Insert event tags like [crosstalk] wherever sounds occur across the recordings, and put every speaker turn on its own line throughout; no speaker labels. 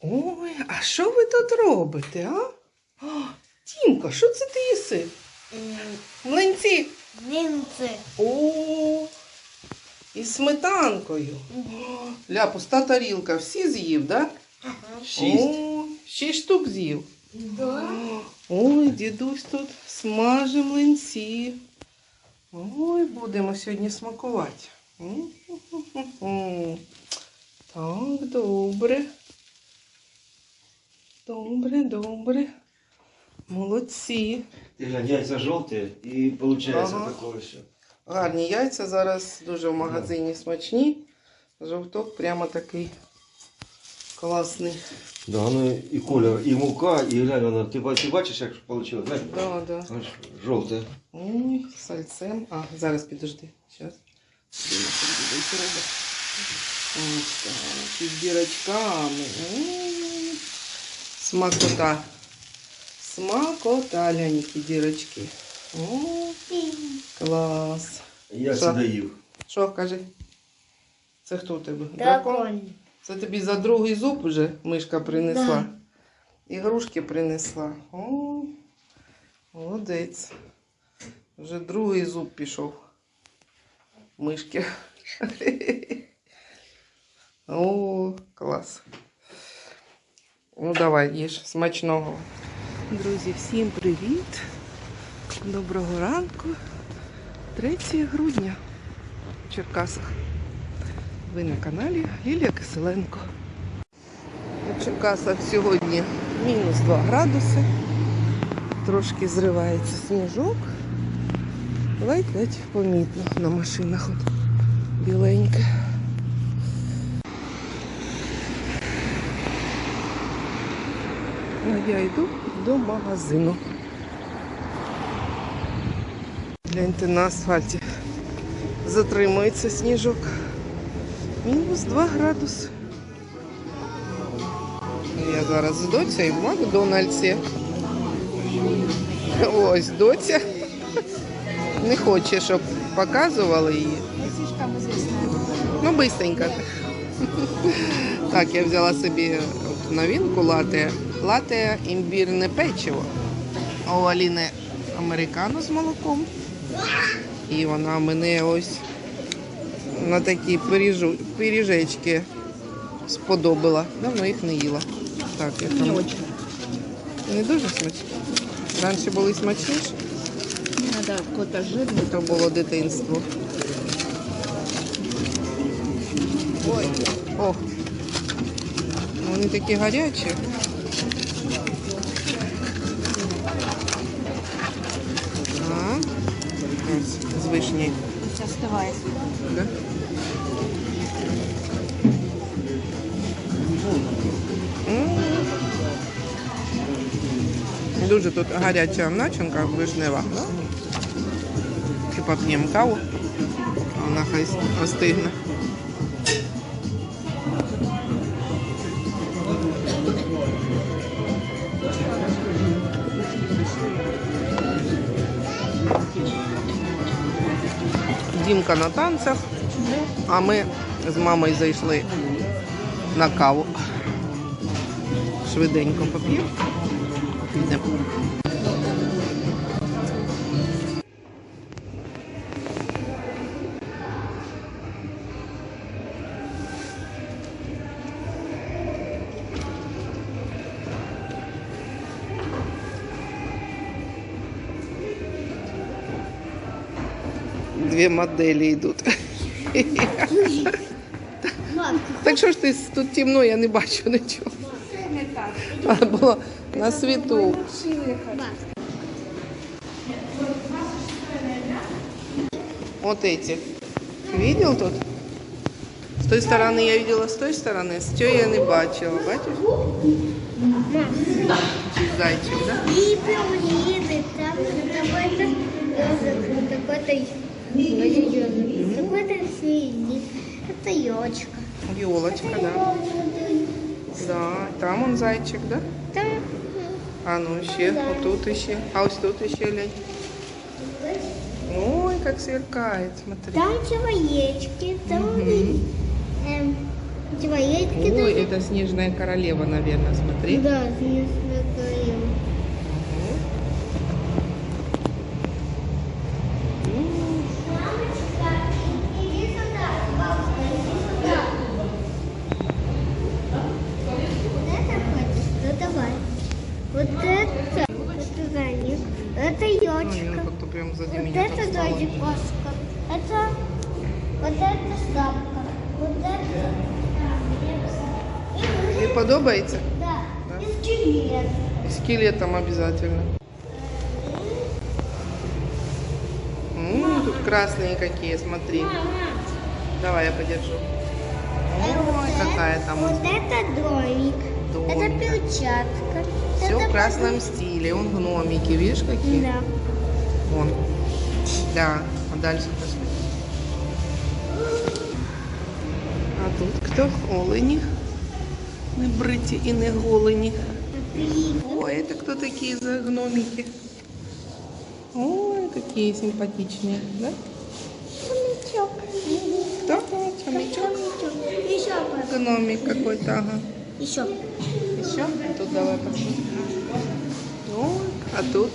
Ой, а що ви тут робите, а? О, Тімка, що це ти їси? Млинці.
Німці.
О, із сметанкою. О, Ля, пуста тарілка. Всі з'їв, так? Да?
Шість.
О, шість штук з'їв.
Да.
Ой, дідусь тут смаже млинці. Ой, будемо сьогодні смакувати. Так, добре. Добре, добре. Молодці.
Ти глянь, яйця жовті і виходить
Ага.
таке все.
Гарні яйця зараз дуже в магазині смачні. Жовток прямо такий класний.
Да, ну і колір, і мука, і глянь, вона, ти, ба- ти бачиш, як вийшло? Глянь,
Да, да.
аж жовте.
Ой, сальцем. А, зараз підожди. Зараз. Ось так, із дірочками. М, Смакота. Смакота, глянь, які дірочки. О, клас.
Я
Що?
це доїв.
Що, кажи? Це хто у тебе?
Дракон.
Це тобі за другий зуб вже мишка принесла.
Да.
Ігрушки принесла. О, молодець. Вже другий зуб пішов. Мишки. [laughs] О, клас. Ну, давай, їж смачного. Друзі, всім привіт. Доброго ранку. 3 грудня в Черкасах. Ви на каналі Лілія Киселенко. У Черкасах сьогодні мінус 2 градуси. Трошки зривається сніжок. Ледь-ледь помітно на машинах от біленьке. А я йду до магазину. Гляньте на асфальті. Затримується сніжок. Мінус 2 градуси. Я зараз з доцею в Макдональдсі. Ось доця. Не хоче, щоб показували її. Ну, бистренько. Так, я взяла собі новинку лате. Лате імбірне печиво. А у Аліни американо з молоком. І вона мене ось на такі пиріжу, пиріжечки сподобала. Давно їх не їла. Так, я там... Не дуже смачні. Раніше були смачніші,
Надо кота жирний.
то було дитинство. Ой, ох. Вони такі гарячі. Так. Ось, з вишні.
Остиває.
Да? Дуже тут гаряча начинка вишнева. Типа п'ємо каву, а вона хай остигне. Дімка на танцях, а ми з мамою зайшли на каву. Швиденько поп'ємо. Підемо. Дві моделі йдуть. Так що ж ти тут темно, я не бачу нічого. А було на світу. Вот эти. Видел тут? С той стороны я видела, с той стороны, с той я не бачила. Бачиш? Чи Зайчик, да?
І пироги, там такой-то такой-то синий. Это елочка.
Елочка, да. Да, там он зайчик, да?
Там
А ну ще, отут ще. А ось тут ще глянь. Ой, как сверкает, смотри.
Там человечки, там
Мгм.
эм, есть
Ой,
даже...
это снежная королева, наверное, смотри.
Да, снежная королева.
Мгм. М,
Иди сюда, бабушка, иди сюда. Вот это хочешь? Ну давай. Вот это, это зайник, это
Ой,
елочка.
ну как-то прям сзади
Вот
меня
это
так стало.
дождик кошка. Это, вот это шапка. Вот это... И
Тобі подобається?
Да,
Да.
и скелет.
И скелетом обязательно. М, тут красные какие, смотри.
Мама,
Давай я подержу. Ой,
вот
какая
это-
там
Вот это домик. Это
домика.
перчатка.
Все
это
в красном стиле. Он гномики, видишь какие?
Да.
Вон. Да. А дальше пошли. А тут хто? Олені Не бриті і не голені. Ой, это кто такие за гномики? Ой, какие симпатичные, да?
Хомячок.
Кто? Хомячок?
Еще папа.
Гномик какой-то, ага.
Еще.
Еще? Тут давай посмотрим. Ой, а тут?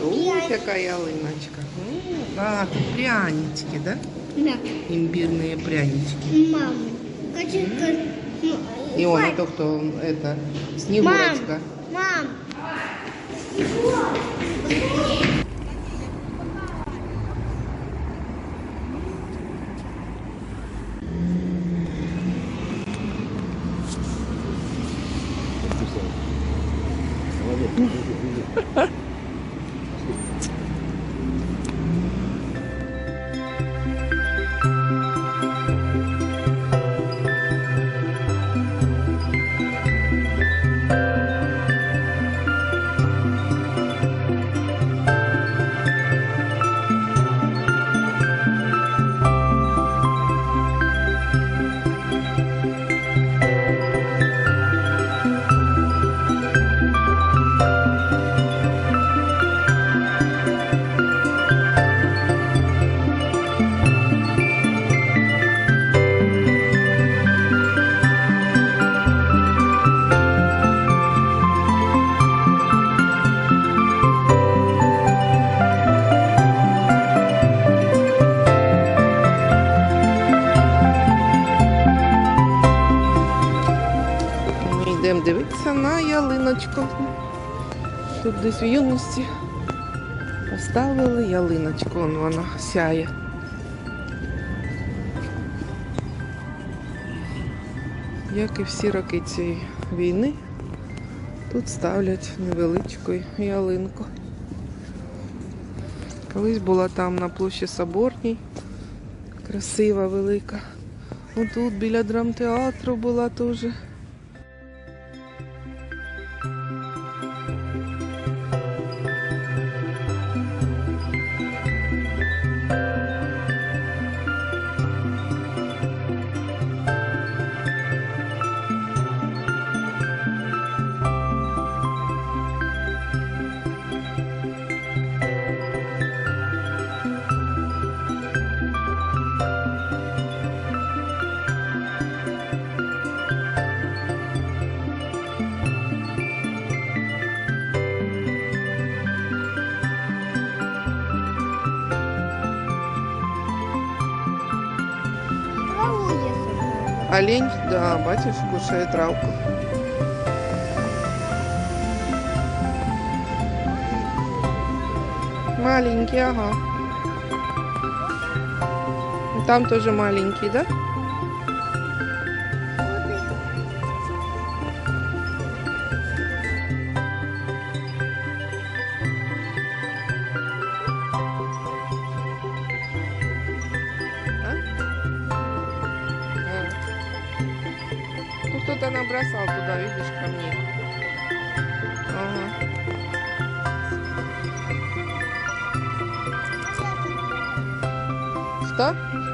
Тут какая ялиночка. М, А, тут прянички, да?
Да.
Имбирные прянички.
Мама. Хочу сказать.
и он, и то, кто это, Снегурочка.
Мам,
мам. Ha ha. Йдемо дивитися на ялиночку. Тут десь в юності поставили ялиночку, Вон вона сяє. Як і всі роки цієї війни, тут ставлять невеличку ялинку. Колись була там на площі Соборній, красива, велика. Отут біля драмтеатру була теж. Олень, да, бачиш, кушає травку. Маленький, ага. Там тоже маленький, да? Ну, набросал туда, видишь, камней. Ага. Что?